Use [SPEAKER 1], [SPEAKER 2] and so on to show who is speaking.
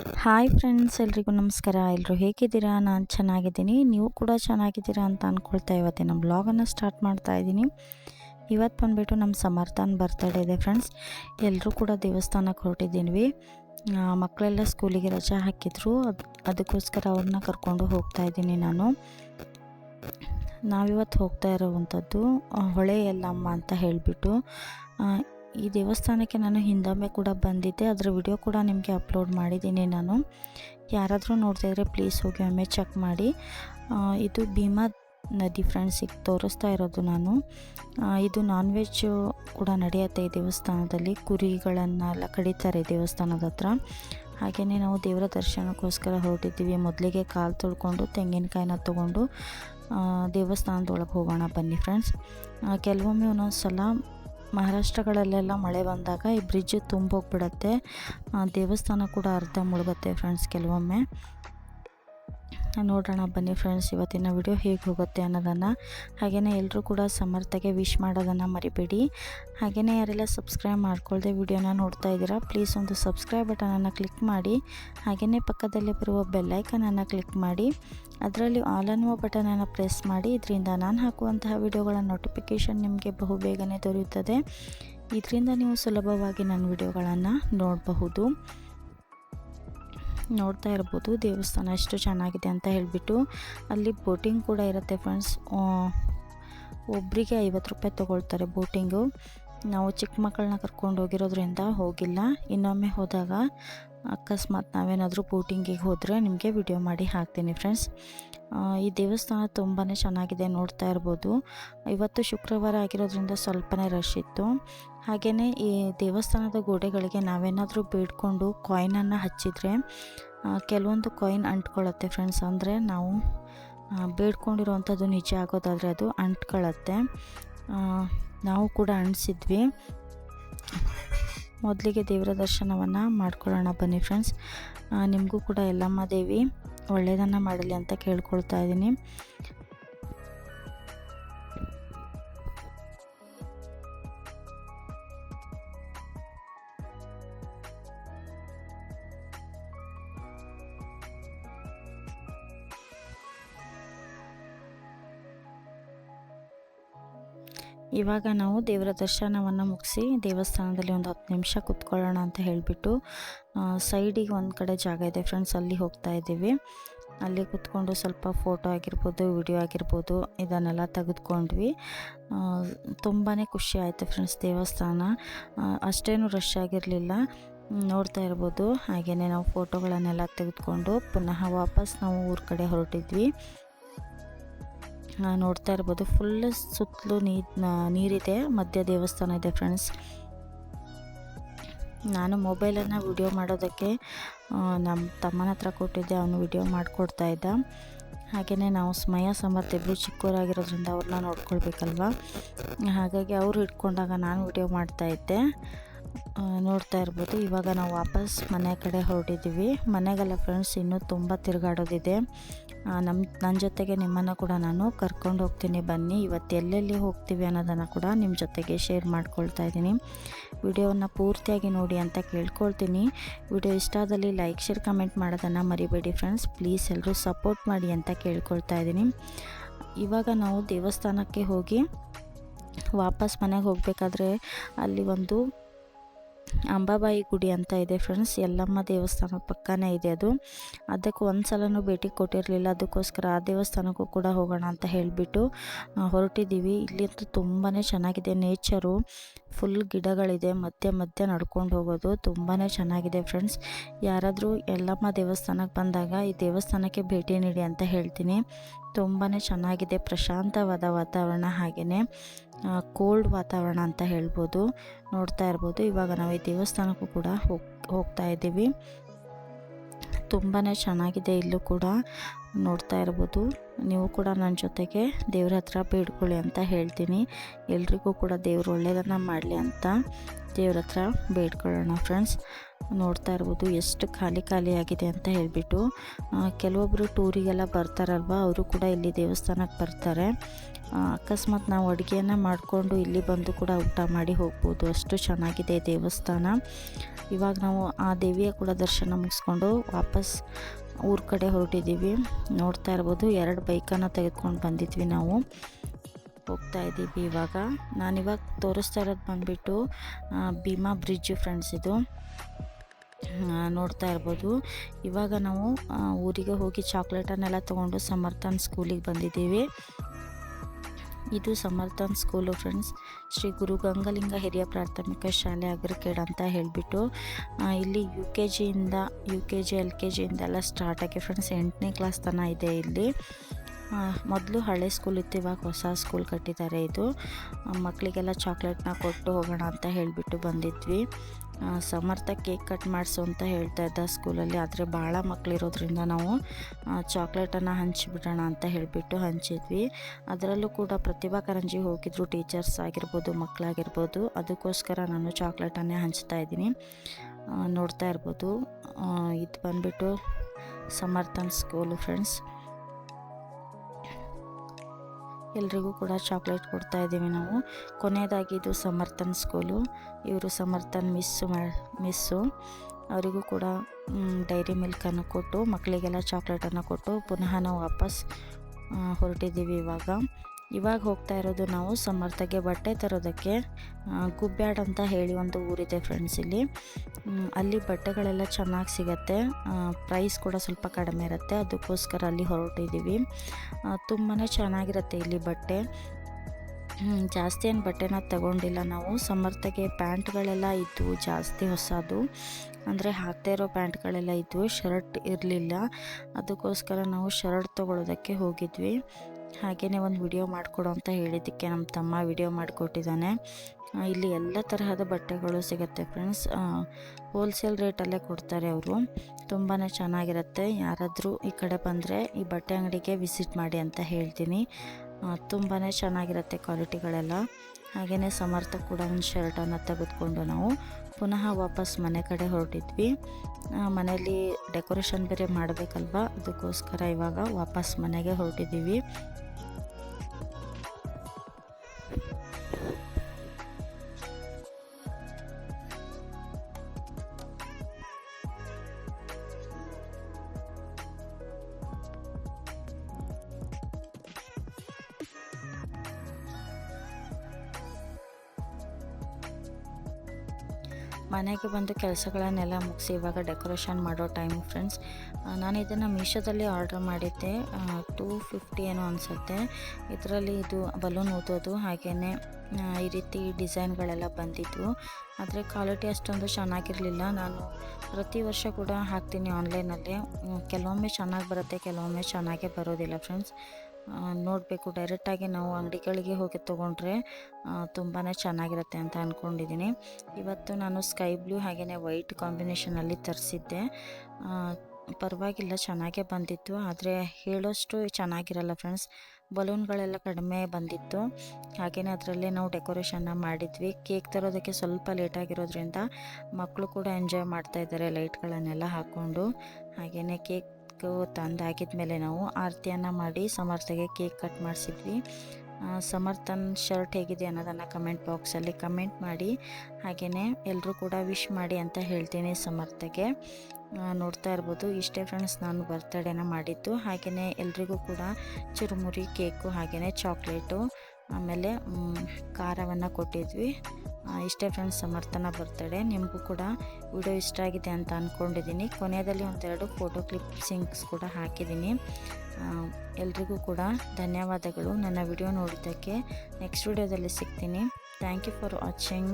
[SPEAKER 1] Hi friends ಎಲ್ರಿಗೂ ನಮಸ್ಕಾರ. ಎಲ್ಲರೂ ಹೇಗಿದ್ದೀರಾ? ನಾನು ಚೆನ್ನಾಗಿದ್ದೀನಿ. ನೀವು ಕೂಡ ಚೆನ್ನಾಗಿದ್ದೀರಾ ಅಂತ ಅಂದ್ಕೊಳ್ತಾ ಇವತ್ತಿನ ಬ್ಲಾಗನ್ನು ಸ್ಟಾರ್ಟ್ ಮಾಡ್ತಾ ಇದ್ದೀನಿ. ಇವತ್ತು ಬಂದುಬಿಟ್ಟು ನಮ್ಮ ಸಮರ್ಥನ್ ಬರ್ತಡೇ ಇದೆ ಫ್ರೆಂಡ್ಸ್ ಎಲ್ಲರೂ ಕೂಡ ದೇವಸ್ಥಾನಕ್ಕೆ ಹೊರಟಿದ್ದೀನಿ ಮಕ್ಕಳೆಲ್ಲ ಸ್ಕೂಲಿಗೆ ರಜೆ ಹಾಕಿದ್ರು. ಅದು, ಅದಕ್ಕೋಸ್ಕರ ಅವ್ರನ್ನ ಕರ್ಕೊಂಡು ಹೋಗ್ತಾ ಇದ್ದೀನಿ ನಾನು. ನಾವಿವತ್ತು ಹೋಗ್ತಾ ಇರೋವಂಥದ್ದು ಹೊಳೆ ಎಲ್ಲಮ್ಮ ಅಂತ ಹೇಳಿಬಿಟ್ಟು ಈ ದೇವಸ್ಥಾನಕ್ಕೆ ನಾನು ಹಿಂದೊಮ್ಮೆ ಕೂಡ ಬಂದಿದ್ದೆ. ಅದರ ವಿಡಿಯೋ ಕೂಡ ನಿಮಗೆ ಅಪ್ಲೋಡ್ ಮಾಡಿದ್ದೀನಿ ನಾನು. ಯಾರಾದರೂ ನೋಡ್ತಾ ಇದ್ದರೆ ಪ್ಲೀಸ್ ಹೋಗಿ ಒಮ್ಮೆ ಚೆಕ್ ಮಾಡಿ. ಇದು ಭೀಮಾ ನದಿ ಫ್ರೆಂಡ್ಸ್ ಈಗ ತೋರಿಸ್ತಾ ಇರೋದು ನಾನು. ಇದು ನಾನ್ ವೆಜ್ ಕೂಡ ನಡೆಯುತ್ತೆ ಈ ದೇವಸ್ಥಾನದಲ್ಲಿ. ಕುರಿಗಳನ್ನೆಲ್ಲ ಕಡಿತಾರೆ ದೇವಸ್ಥಾನದ ಹತ್ರ. ಹಾಗೆಯೇ ನಾವು ದೇವರ ದರ್ಶನಕ್ಕೋಸ್ಕರ ಹೊರಟಿದ್ದೀವಿ. ಮೊದಲಿಗೆ ಕಾಲು ತೊಳ್ಕೊಂಡು ತೆಂಗಿನಕಾಯಿನ ತೊಗೊಂಡು ದೇವಸ್ಥಾನದೊಳಗೆ ಹೋಗೋಣ ಬನ್ನಿ ಫ್ರೆಂಡ್ಸ್ ಕೆಲವೊಮ್ಮೆ ಒಂದೊಂದು ಸಲ ಮಹಾರಾಷ್ಟ್ರಗಳಲ್ಲೆಲ್ಲ ಮಳೆ ಬಂದಾಗ ಈ ಬ್ರಿಡ್ಜ್ ತುಂಬೋಗ್ಬಿಡತ್ತೆ. ದೇವಸ್ಥಾನ ಕೂಡ ಅರ್ಧ ಮುಳುಗುತ್ತೆ ಫ್ರೆಂಡ್ಸ್ ಕೆಲವೊಮ್ಮೆ. ನೋಡೋಣ ಬನ್ನಿ ಫ್ರೆಂಡ್ಸ್ ಇವತ್ತಿನ ವಿಡಿಯೋ ಹೇಗೆ ಹೋಗುತ್ತೆ ಅನ್ನೋದನ್ನು. ಹಾಗೆಯೇ ಎಲ್ಲರೂ ಕೂಡ ಸಮರ್ಥಗೆ ವಿಶ್ ಮಾಡೋದನ್ನು ಮರಿಬೇಡಿ. ಹಾಗೆಯೇ ಯಾರೆಲ್ಲ ಸಬ್ಸ್ಕ್ರೈಬ್ ಮಾಡ್ಕೊಳ್ಳದೆ ವಿಡಿಯೋನ ನೋಡ್ತಾ ಇದ್ದೀರಾ ಪ್ಲೀಸ್ ಒಂದು ಸಬ್ಸ್ಕ್ರೈಬ್ ಬಟನನ್ನು ಕ್ಲಿಕ್ ಮಾಡಿ. ಹಾಗೆಯೇ ಪಕ್ಕದಲ್ಲಿ ಬರುವ ಬೆಲ್ಲೈಕನನ್ನು ಕ್ಲಿಕ್ ಮಾಡಿ. ಅದರಲ್ಲಿ ಆಲ್ ಅನ್ನುವ ಬಟನನ್ನು ಪ್ರೆಸ್ ಮಾಡಿ. ಇದರಿಂದ ನಾನು ಹಾಕುವಂತಹ ವಿಡಿಯೋಗಳ ನೋಟಿಫಿಕೇಷನ್ ನಿಮಗೆ ಬಹು ಬೇಗನೆ ದೊರೆಯುತ್ತದೆ. ಇದರಿಂದ ನೀವು ಸುಲಭವಾಗಿ ನನ್ನ ವಿಡಿಯೋಗಳನ್ನು ನೋಡಬಹುದು. ನೋಡ್ತಾ ಇರ್ಬೋದು, ದೇವಸ್ಥಾನ ಎಷ್ಟು ಚೆನ್ನಾಗಿದೆ ಅಂತ ಹೇಳಿಬಿಟ್ಟು. ಅಲ್ಲಿ ಬೋಟಿಂಗ್ ಕೂಡ ಇರುತ್ತೆ ಫ್ರೆಂಡ್ಸ್ ಒಬ್ಬರಿಗೆ ಐವತ್ತು ರೂಪಾಯಿ ತೊಗೊಳ್ತಾರೆ ಬೋಟಿಂಗು ನಾವು ಚಿಕ್ಕ ಮಕ್ಕಳನ್ನ ಕರ್ಕೊಂಡು ಹೋಗಿರೋದ್ರಿಂದ ಹೋಗಿಲ್ಲ. ಇನ್ನೊಮ್ಮೆ ಹೋದಾಗ ಅಕಸ್ಮಾತ್ ನಾವೇನಾದರೂ ಬೋಟಿಂಗಿಗೆ ಹೋದರೆ ನಿಮಗೆ ವಿಡಿಯೋ ಮಾಡಿ ಹಾಕ್ತೀನಿ ಫ್ರೆಂಡ್ಸ್ ಈ ದೇವಸ್ಥಾನ ತುಂಬಾ ಚೆನ್ನಾಗಿದೆ ನೋಡ್ತಾ ಇರ್ಬೋದು. ಇವತ್ತು ಶುಕ್ರವಾರ ಆಗಿರೋದ್ರಿಂದ ಸ್ವಲ್ಪನೇ ರಶ್ ಇತ್ತು. ಹಾಗೆಯೇ ಈ ದೇವಸ್ಥಾನದ ಗೋಡೆಗಳಿಗೆ ನಾವೇನಾದರೂ ಬೇಡ್ಕೊಂಡು ಕಾಯಿನನ್ನು ಹಚ್ಚಿದರೆ ಕೆಲವೊಂದು ಕಾಯಿನ್ ಅಂಟ್ಕೊಳ್ಳುತ್ತೆ ಫ್ರೆಂಡ್ಸ್ ಅಂದರೆ ನಾವು ಬೇಡ್ಕೊಂಡಿರುವಂಥದ್ದು ನಿಜ ಆಗೋದಾದರೆ ಅದು ಅಂಟ್ಕೊಳ್ಳುತ್ತೆ. ನಾವು ಕೂಡ ಅಂಟಿಸಿದ್ವಿ. ಮೊದಲಿಗೆ ದೇವರ ದರ್ಶನವನ್ನು ಮಾಡ್ಕೊಳ್ಳೋಣ ಬನ್ನಿ ಫ್ರೆಂಡ್ಸ್ ನಿಮಗೂ ಕೂಡ ಯಲ್ಲಮ್ಮ ದೇವಿ. ಒಳ್ಳೆಯದನ್ನು ಮಾಡಲಿ ಅಂತ ಕೇಳ್ಕೊಳ್ತಾ ಇದ್ದೀನಿ. ಇವಾಗ ನಾವು ದೇವರ ದರ್ಶನವನ್ನು ಮುಗಿಸಿ ದೇವಸ್ಥಾನದಲ್ಲಿ ಒಂದು ಹತ್ತು ನಿಮಿಷ ಕುತ್ಕೊಳ್ಳೋಣ ಅಂತ ಹೇಳಿಬಿಟ್ಟು ಸೈಡಿಗೆ ಒಂದು ಕಡೆ ಜಾಗ ಇದೆ ಫ್ರೆಂಡ್ಸ್, ಅಲ್ಲಿ ಹೋಗ್ತಾ ಇದ್ದೀವಿ. ಅಲ್ಲಿ ಕುತ್ಕೊಂಡು ಸ್ವಲ್ಪ ಫೋಟೋ ಆಗಿರ್ಬೋದು, ವಿಡಿಯೋ ಆಗಿರ್ಬೋದು, ಇದನ್ನೆಲ್ಲ ತೆಗೆದುಕೊಂಡ್ವಿ. ತುಂಬಾ ಖುಷಿ ಆಯಿತು ಫ್ರೆಂಡ್ಸ್ ದೇವಸ್ಥಾನ. ಅಷ್ಟೇನು ರಶ್ ಆಗಿರಲಿಲ್ಲ. ನೋಡ್ತಾ ಇರ್ಬೋದು. ಹಾಗೆಯೇ ನಾವು ಫೋಟೋಗಳನ್ನೆಲ್ಲ ತೆಗೆದುಕೊಂಡು ಪುನಃ ವಾಪಸ್ ನಾವು ಊರ ಕಡೆ ಹೊರಟಿದ್ವಿ. ನೋಡ್ತಾ ಇರ್ಬೋದು. ಫುಲ್ ಸುತ್ತಲೂ ನೀರಿದೆ. ಮಧ್ಯ ದೇವಸ್ಥಾನ ಇದೆ ಫ್ರೆಂಡ್ಸ್ ನಾನು ಮೊಬೈಲನ್ನು ವಿಡಿಯೋ ಮಾಡೋದಕ್ಕೆ ನಮ್ಮ ತಮ್ಮನ ಹತ್ರ ಕೊಟ್ಟಿದ್ದೆ. ಅವನು ವಿಡಿಯೋ ಮಾಡಿಕೊಡ್ತಾ ಇದ್ದ. ಹಾಗೆಯೇ ನಾವು ಸ್ಮಯ ಸಮರ್ಥ ಇಬ್ಬರು ಚಿಕ್ಕವರಾಗಿರೋದ್ರಿಂದ ಅವ್ರನ್ನ ನೋಡ್ಕೊಳ್ಬೇಕಲ್ವ? ಹಾಗಾಗಿ ಅವರು ಇಟ್ಕೊಂಡಾಗ ನಾನು ವಿಡಿಯೋ ಮಾಡ್ತಾ ಇದ್ದೆ. ನೋಡ್ತಾ ಇರ್ಬೋದು. ಇವಾಗ ನಾವು ವಾಪಸ್ ಮನೆ ಕಡೆ ಹೊರಟಿದ್ದೀವಿ. ಮನೆಗೆಲ್ಲ ಫ್ರೆಂಡ್ಸ್ ಇನ್ನೂ ತುಂಬ ತಿರುಗಾಡೋದಿದೆ. ನಮ್ಮ ನನ್ನ ಜೊತೆಗೆ ನಿಮ್ಮನ್ನು ಕೂಡ ನಾನು ಕರ್ಕೊಂಡು ಹೋಗ್ತೀನಿ. ಬನ್ನಿ, ಇವತ್ತು ಎಲ್ಲೆಲ್ಲಿ ಹೋಗ್ತೀವಿ ಅನ್ನೋದನ್ನು ಕೂಡ ನಿಮ್ಮ ಜೊತೆಗೆ ಶೇರ್ ಮಾಡ್ಕೊಳ್ತಾ ಇದ್ದೀನಿ. ವಿಡಿಯೋವನ್ನು ಪೂರ್ತಿಯಾಗಿ ನೋಡಿ ಅಂತ ಕೇಳ್ಕೊಳ್ತೀನಿ. ವಿಡಿಯೋ ಇಷ್ಟ ಆದಲ್ಲಿ ಲೈಕ್ ಶೇರ್ ಕಮೆಂಟ್ ಮಾಡೋದನ್ನು ಮರಿಬೇಡಿ ಫ್ರೆಂಡ್ಸ್ ಪ್ಲೀಸ್ ಎಲ್ಲರೂ ಸಪೋರ್ಟ್ ಮಾಡಿ ಅಂತ ಕೇಳ್ಕೊಳ್ತಾ ಇದ್ದೀನಿ. ಇವಾಗ ನಾವು ದೇವಸ್ಥಾನಕ್ಕೆ ಹೋಗಿ ವಾಪಸ್ ಮನೆಗೆ ಹೋಗಬೇಕಾದ್ರೆ ಅಲ್ಲಿ ಒಂದು ಅಂಬಾಬಾಯಿ ಗುಡಿ ಅಂತ ಇದೆ ಫ್ರೆಂಡ್ಸ್. ಯಲ್ಲಮ್ಮ ದೇವಸ್ಥಾನ ಪಕ್ಕನೇ ಇದೆ ಅದು. ಅದಕ್ಕೆ ಒಂದು ಸಲನೂ ಭೇಟಿ ಕೊಟ್ಟಿರಲಿಲ್ಲ. ಅದಕ್ಕೋಸ್ಕರ ಆ ದೇವಸ್ಥಾನಕ್ಕೂ ಕೂಡ ಹೋಗೋಣ ಅಂತ ಹೇಳಿಬಿಟ್ಟು ಹೊರಟಿದ್ದೀವಿ. ಇಲ್ಲಂತೂ ತುಂಬಾ ಚೆನ್ನಾಗಿದೆ. ನೇಚರು, ಫುಲ್ ಗಿಡಗಳಿದೆ. ಮಧ್ಯೆ ಮಧ್ಯೆ ನಡ್ಕೊಂಡು ಹೋಗೋದು ತುಂಬಾ ಚೆನ್ನಾಗಿದೆ ಫ್ರೆಂಡ್ಸ್. ಯಾರಾದರೂ ಯಲ್ಲಮ್ಮ ದೇವಸ್ಥಾನಕ್ಕೆ ಬಂದಾಗ ಈ ದೇವಸ್ಥಾನಕ್ಕೆ ಭೇಟಿ ನೀಡಿ ಅಂತ ಹೇಳ್ತೀನಿ. ತುಂಬಾ ಚೆನ್ನಾಗಿದೆ, ಪ್ರಶಾಂತವಾದ ವಾತಾವರಣ ಹಾಗೆಯೇ ಕೋಲ್ಡ್ ವಾತಾವರಣ ಅಂತ ಹೇಳ್ಬೋದು, ನೋಡ್ತಾ ಇರ್ಬೋದು. ಇವಾಗ ನಾವು ಈ ದೇವಸ್ಥಾನಕ್ಕೂ ಕೂಡ ಹೋಗ್, ಹೋಗ್ತಾ ಇದ್ದೀವಿ. ತುಂಬಾ ಚೆನ್ನಾಗಿದೆ ಇಲ್ಲೂ ಕೂಡ. ನೋಡ್ತಾ ಇರ್ಬೋದು. ನೀವು ಕೂಡ ನನ್ನ ಜೊತೆಗೆ ದೇವ್ರ ಹತ್ರ ಬೇಡ್ಕೊಳ್ಳಿ ಅಂತ ಹೇಳ್ತೀನಿ. ಎಲ್ರಿಗೂ ಕೂಡ ದೇವ್ರು ಒಳ್ಳೆಯದನ್ನು ಮಾಡಲಿ ಅಂತ ದೇವ್ರ ಹತ್ರ ಬೇಡ್ಕೊಳ್ಳೋಣ ಫ್ರೆಂಡ್ಸ್ ನೋಡ್ತಾ ಇರ್ಬೋದು ಎಷ್ಟು ಖಾಲಿ ಖಾಲಿ ಆಗಿದೆ ಅಂತ ಹೇಳಿಬಿಟ್ಟು ಕೆಲವೊಬ್ಬರು ಟೂರಿಗೆಲ್ಲ ಬರ್ತಾರಲ್ವ, ಅವರು ಕೂಡ ಇಲ್ಲಿ ದೇವಸ್ಥಾನಕ್ಕೆ ಬರ್ತಾರೆ. ಅಕಸ್ಮಾತ್ ನಾವು ಅಡುಗೆಯನ್ನು ಮಾಡಿಕೊಂಡು ಇಲ್ಲಿ ಬಂದು ಕೂಡ ಊಟ ಮಾಡಿ ಹೋಗ್ಬೋದು. ಅಷ್ಟು ಚೆನ್ನಾಗಿದೆ ದೇವಸ್ಥಾನ. ಇವಾಗ ನಾವು ಆ ದೇವಿಯ ಕೂಡ ದರ್ಶನ ಮುಗಿಸ್ಕೊಂಡು ವಾಪಸ್ ಊರ ಕಡೆ ಹೊರಟಿದ್ದೀವಿ. ನೋಡ್ತಾ ಇರ್ಬೋದು, ಎರಡು ಬೈಕನ್ನು ತೆಗೆದುಕೊಂಡು ಬಂದಿದ್ವಿ ನಾವು. ಹೋಗ್ತಾ ಇದ್ದೀವಿ ಇವಾಗ. ನಾನಿವಾಗ ತೋರಿಸ್ತಾ ಇರೋದು ಬಂದುಬಿಟ್ಟು ಭೀಮಾ ಬ್ರಿಡ್ಜ್ ಫ್ರೆಂಡ್ಸ್ ಇದು. ನೋಡ್ತಾ ಇರ್ಬೋದು. ಇವಾಗ ನಾವು ಊರಿಗೆ ಹೋಗಿ ಚಾಕ್ಲೇಟನ್ನೆಲ್ಲ ತೊಗೊಂಡು ಸಮರ್ಥನ್ ಸ್ಕೂಲಿಗೆ ಬಂದಿದ್ದೀವಿ. ಇದು ಸಮರ್ಥನ್ ಸ್ಕೂಲು ಫ್ರೆಂಡ್ಸ್ ಶ್ರೀ ಗುರು ಗಂಗಲಿಂಗ ಹಿರಿಯ ಪ್ರಾಥಮಿಕ ಶಾಲೆ ಅಗ್ರಿಕೇಡ್ ಅಂತ ಹೇಳಿಬಿಟ್ಟು ಇಲ್ಲಿ U K ಜಿಯಿಂದ U K G L K ಜಿಯಿಂದ ಎಲ್ಲ ಸ್ಟಾರ್ಟ್ ಆಗಿ ಫ್ರೆಂಡ್ಸ್ ಎಂಟನೇ ಕ್ಲಾಸ್ ತನಕ ಇದೆ ಇಲ್ಲಿ. ಮೊದಲು ಹಳೆ ಸ್ಕೂಲ್ ಇತ್ತು, ಇವಾಗ ಹೊಸ ಸ್ಕೂಲ್ ಕಟ್ಟಿದ್ದಾರೆ ಇದು. ಮಕ್ಕಳಿಗೆಲ್ಲ ಚಾಕ್ಲೇಟ್ನ ಕೊಟ್ಟು ಹೋಗೋಣ ಅಂತ ಹೇಳಿಬಿಟ್ಟು ಬಂದಿದ್ವಿ. ಸಮರ್ಥ ಕೇಕ್ ಕಟ್ ಮಾಡಿಸು ಅಂತ ಹೇಳ್ತಾ ಇದ್ದ ಸ್ಕೂಲಲ್ಲಿ. ಆದರೆ ಭಾಳ ಮಕ್ಕಳಿರೋದ್ರಿಂದ ನಾವು ಚಾಕ್ಲೇಟನ್ನು ಹಂಚಿಬಿಡೋಣ ಅಂತ ಹೇಳಿಬಿಟ್ಟು ಹಂಚಿದ್ವಿ. ಅದರಲ್ಲೂ ಕೂಡ ಪ್ರತಿಭಾ ಕಾರಂಜಿ ಹೋಗಿದ್ರು ಟೀಚರ್ಸ್ ಆಗಿರ್ಬೋದು ಮಕ್ಕಳಾಗಿರ್ಬೋದು ಅದಕ್ಕೋಸ್ಕರ ನಾನು ಚಾಕ್ಲೇಟನ್ನೇ ಹಂಚ್ತಾ ಇದ್ದೀನಿ. ನೋಡ್ತಾ ಇರ್ಬೋದು. ಇದು ಬಂದುಬಿಟ್ಟು ಸಮರ್ಥನ್ ಸ್ಕೂಲು ಫ್ರೆಂಡ್ಸ್ ಎಲ್ರಿಗೂ ಕೂಡ ಚಾಕ್ಲೇಟ್ ಕೊಡ್ತಾ ಇದ್ದೀವಿ ನಾವು. ಕೊನೆಯದಾಗಿ ಇದು ಸಮರ್ಥನ್ ಸ್ಕೂಲು. ಇವರು ಸಮರ್ಥನ್ ಮಿಸ್ಸು ಮಿಸ್ಸು. ಅವರಿಗೂ ಕೂಡ ಡೈರಿ ಮಿಲ್ಕನ್ನು ಕೊಟ್ಟು ಮಕ್ಕಳಿಗೆಲ್ಲ ಚಾಕ್ಲೇಟನ್ನು ಕೊಟ್ಟು ಪುನಃ ನಾವು ವಾಪಸ್ ಹೊರಟಿದ್ದೀವಿ ಇವಾಗ. ಇವಾಗ ಹೋಗ್ತಾ ಇರೋದು ನಾವು ಸಮರ್ಥಗೆ ಬಟ್ಟೆ ತರೋದಕ್ಕೆ ಗುಬ್ಬ್ಯಾಡ್ ಅಂತ ಹೇಳಿ ಒಂದು ಊರಿದೆ ಫ್ರೆಂಡ್ಸ್ ಇಲ್ಲಿ. ಅಲ್ಲಿ ಬಟ್ಟೆಗಳೆಲ್ಲ ಚೆನ್ನಾಗಿ ಸಿಗತ್ತೆ. ಪ್ರೈಸ್ ಕೂಡ ಸ್ವಲ್ಪ ಕಡಿಮೆ ಇರುತ್ತೆ. ಅದಕ್ಕೋಸ್ಕರ ಅಲ್ಲಿ ಹೊರಟಿದ್ದೀವಿ ತುಂಬಾ ಚೆನ್ನಾಗಿರುತ್ತೆ ಇಲ್ಲಿ ಬಟ್ಟೆ. ಜಾಸ್ತಿ ಏನು ಬಟ್ಟೆನ ತಗೊಂಡಿಲ್ಲ ನಾವು. ಸಮರ್ಥಗೆ ಪ್ಯಾಂಟ್ಗಳೆಲ್ಲ ಇದ್ವು, ಜಾಸ್ತಿ ಹೊಸದು. ಅಂದರೆ ಹಾಕ್ತಾ ಇರೋ ಪ್ಯಾಂಟ್ಗಳೆಲ್ಲ ಇದ್ವು. ಶರ್ಟ್ ಇರಲಿಲ್ಲ. ಅದಕ್ಕೋಸ್ಕರ ನಾವು ಶರ್ಟ್ ತೊಗೊಳೋದಕ್ಕೆ ಹೋಗಿದ್ವಿ. ಹಾಗೆಯೇ ಒಂದು ವಿಡಿಯೋ ಮಾಡಿಕೊಡು ಅಂತ ಹೇಳಿದ್ದಕ್ಕೆ ನಮ್ಮ ತಮ್ಮ ವಿಡಿಯೋ ಮಾಡಿಕೊಟ್ಟಿದ್ದಾನೆ. ಇಲ್ಲಿ ಎಲ್ಲ ತರಹದ ಬಟ್ಟೆಗಳು ಸಿಗುತ್ತೆ ಫ್ರೆಂಡ್ಸ್. ಹೋಲ್ಸೇಲ್ ರೇಟಲ್ಲೇ ಕೊಡ್ತಾರೆ ಅವರು. ತುಂಬಾ ಚೆನ್ನಾಗಿರುತ್ತೆ. ಯಾರಾದರೂ ಈ ಕಡೆ ಬಂದರೆ ಈ ಬಟ್ಟೆ ಅಂಗಡಿಗೆ ವಿಸಿಟ್ ಮಾಡಿ ಅಂತ ಹೇಳ್ತೀನಿ. ತುಂಬಾ ಚೆನ್ನಾಗಿರುತ್ತೆ ಕ್ವಾಲಿಟಿಗಳೆಲ್ಲ ಹಾಗೆಯೇ ಸಮರ್ಥ ಕೂಡ ಒಂದು ಶರ್ಟನ್ನು ತೆಗೆದುಕೊಂಡು ನಾವು ಪುನಃ ವಾಪಸ್ ಮನೆ ಕಡೆ ಹೊರಟಿದ್ವಿ. ಮನೆಯಲ್ಲಿ ಡೆಕೋರೇಷನ್ ಬೇರೆ ಮಾಡಬೇಕಲ್ವ? ಅದಕ್ಕೋಸ್ಕರ ಇವಾಗ ವಾಪಸ್ ಮನೆಗೆ ಹೊರಟಿದ್ದೀವಿ. ಮನೆಗೆ ಬಂದು ಕೆಲಸಗಳನ್ನೆಲ್ಲ ಮುಗಿಸಿ ಇವಾಗ ಡೆಕೋರೇಷನ್ ಮಾಡೋ ಟೈಮ್ ಫ್ರೆಂಡ್ಸ್. ನಾನು ಇದನ್ನು ಮೀಶೋದಲ್ಲಿ ಆರ್ಡ್ರ್ ಮಾಡಿದ್ದೆ. ಟೂ ಫಿಫ್ಟಿ ಏನೋ ಅನಿಸುತ್ತೆ. ಇದರಲ್ಲಿ ಇದು ಬಲೂನ್ ಊದೋದು ಹಾಗೆಯೇ ಈ ರೀತಿ ಡಿಸೈನ್ಗಳೆಲ್ಲ ಬಂದಿದ್ವು ಆದರೆ ಕ್ವಾಲಿಟಿ ಅಷ್ಟೊಂದು ಚೆನ್ನಾಗಿರಲಿಲ್ಲ. ನಾನು ಪ್ರತಿ ವರ್ಷ ಕೂಡ ಹಾಕ್ತೀನಿ ಆನ್ಲೈನಲ್ಲಿ. ಕೆಲವೊಮ್ಮೆ ಚೆನ್ನಾಗಿ ಬರುತ್ತೆ, ಕೆಲವೊಮ್ಮೆ ಚೆನ್ನಾಗೇ ಬರೋದಿಲ್ಲ ಫ್ರೆಂಡ್ಸ್. ನೋಡಬೇಕು. ಡೈರೆಕ್ಟಾಗಿ ನಾವು ಅಂಗಡಿಗಳಿಗೆ ಹೋಗಿ ತೊಗೊಂಡ್ರೆ ತುಂಬಾ ಚೆನ್ನಾಗಿರುತ್ತೆ ಅಂತ ಅಂದ್ಕೊಂಡಿದ್ದೀನಿ ಇವತ್ತು ನಾನು ಸ್ಕೈ ಬ್ಲೂ ಹಾಗೆಯೇ ವೈಟ್ ಕಾಂಬಿನೇಷನಲ್ಲಿ ತರಿಸಿದ್ದೆ. ಪರವಾಗಿಲ್ಲ, ಚೆನ್ನಾಗೇ ಬಂದಿತ್ತು. ಆದರೆ ಹೇಳೋಷ್ಟು ಚೆನ್ನಾಗಿರಲ್ಲ ಫ್ರೆಂಡ್ಸ್ ಬಲೂನ್ಗಳೆಲ್ಲ ಕಡಿಮೆ ಬಂದಿತ್ತು. ಹಾಗೆಯೇ ಅದರಲ್ಲೇ ನಾವು ಡೆಕೋರೇಷನ್ನ ಮಾಡಿದ್ವಿ. ಕೇಕ್ ತರೋದಕ್ಕೆ ಸ್ವಲ್ಪ ಲೇಟಾಗಿರೋದ್ರಿಂದ ಮಕ್ಕಳು ಕೂಡ ಎಂಜಾಯ್ ಮಾಡ್ತಾ ಇದ್ದಾರೆ ಲೈಟ್ಗಳನ್ನೆಲ್ಲ ಹಾಕ್ಕೊಂಡು ಹಾಗೆಯೇ ಕೇಕ್ ತಂದಾಗಿದ್ಮೇಲೆ ನಾವು ಆರತಿಯನ್ನು ಮಾಡಿ ಸಮರ್ಥಗೆ ಕೇಕ್ ಕಟ್ ಮಾಡಿಸಿದ್ವಿ. ಸಮರ್ಥನ್ ಶರ್ಟ್ ಹೇಗಿದೆ ಅನ್ನೋದನ್ನು ಕಮೆಂಟ್ ಬಾಕ್ಸಲ್ಲಿ ಕಮೆಂಟ್ ಮಾಡಿ. ಹಾಗೆಯೇ ಎಲ್ಲರೂ ಕೂಡ ವಿಶ್ ಮಾಡಿ ಅಂತ ಹೇಳ್ತೀನಿ ಸಮರ್ಥಗೆ. ನೋಡ್ತಾ ಇರ್ಬೋದು. ಇಷ್ಟೇ ಫ್ರೆಂಡ್ಸ್ ನಾನು ಬರ್ತಡೇನ ಮಾಡಿದ್ದು. ಹಾಗೆಯೇ ಎಲ್ರಿಗೂ ಕೂಡ ಚುರುಮುರಿ, ಕೇಕು ಹಾಗೆಯೇ ಚಾಕ್ಲೇಟು ಆಮೇಲೆ ಖಾರವನ್ನು ಕೊಟ್ಟಿದ್ವಿ. ಇಷ್ಟೇ ಫ್ರೆಂಡ್ಸ್ ಸಮರ್ಥನ ಬರ್ತಡೆ ನಿಮಗೂ ಕೂಡ ವಿಡಿಯೋ ಇಷ್ಟ ಆಗಿದೆ ಅಂತ ಅಂದ್ಕೊಂಡಿದ್ದೀನಿ ಕೊನೆಯಲ್ಲಿ ಒಂದೆರಡು ಫೋಟೋ ಕ್ಲಿಪ್ಸಿಂಗ್ಸ್ ಕೂಡ ಹಾಕಿದ್ದೀನಿ. ಎಲ್ರಿಗೂ ಕೂಡ ಧನ್ಯವಾದಗಳು. ನನ್ನ ವಿಡಿಯೋ ನೋಡಿದ್ದಕ್ಕೆ ನೆಕ್ಸ್ಟ್ ವಿಡಿಯೋದಲ್ಲಿ ಸಿಗ್ತೀನಿ. Thank you for watching